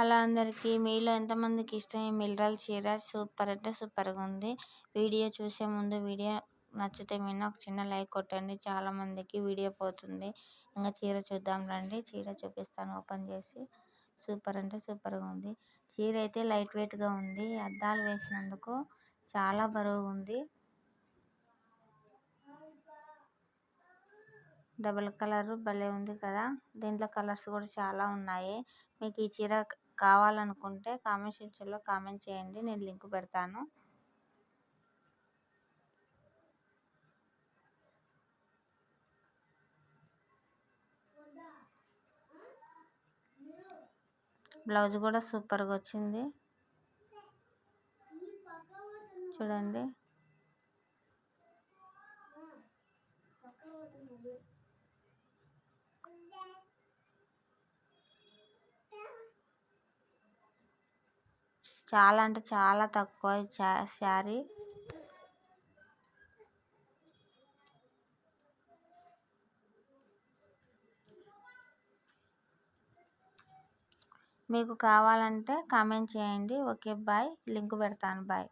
Hello అందరికీ మీలో ఎంతమందికి ఇష్టం ఈ చీర? సూపర్ అంటే సూపర్గా ఉంది వీడియో చూసే ముందు వీడియో నచ్చితే మీరు ఒక చిన్న లైక్ కొట్టండి. చాలామందికి వీడియో పోతుంది. ఇంకా చీర చూద్దాం రండి. చీర చూపిస్తాను ఓపెన్ చేసి. సూపర్ అంటే సూపర్గా ఉంది చీర అయితే లైట్ వెయిట్గా ఉంది. అద్దాలు వేసినందుకు చాలా బరువు ఉంది డబుల్ కలర్ భలే ఉంది కదా. దీంట్లో కలర్స్ కూడా చాలా ఉన్నాయి. మీకు ఈ చీర కావాలనుకుంటే కామెంట్ సెక్షన్లో కామెంట్ చేయండి. నేను లింక్ పెడతాను. బ్లౌజ్ కూడా సూపర్గా వచ్చింది. చూడండి. చాలా అంటే చాలా తక్కువ శారీ. మీకు కావాలంటే కామెంట్ చేయండి. ఓకే బాయ్ లింక్ పెడతాను బాయ్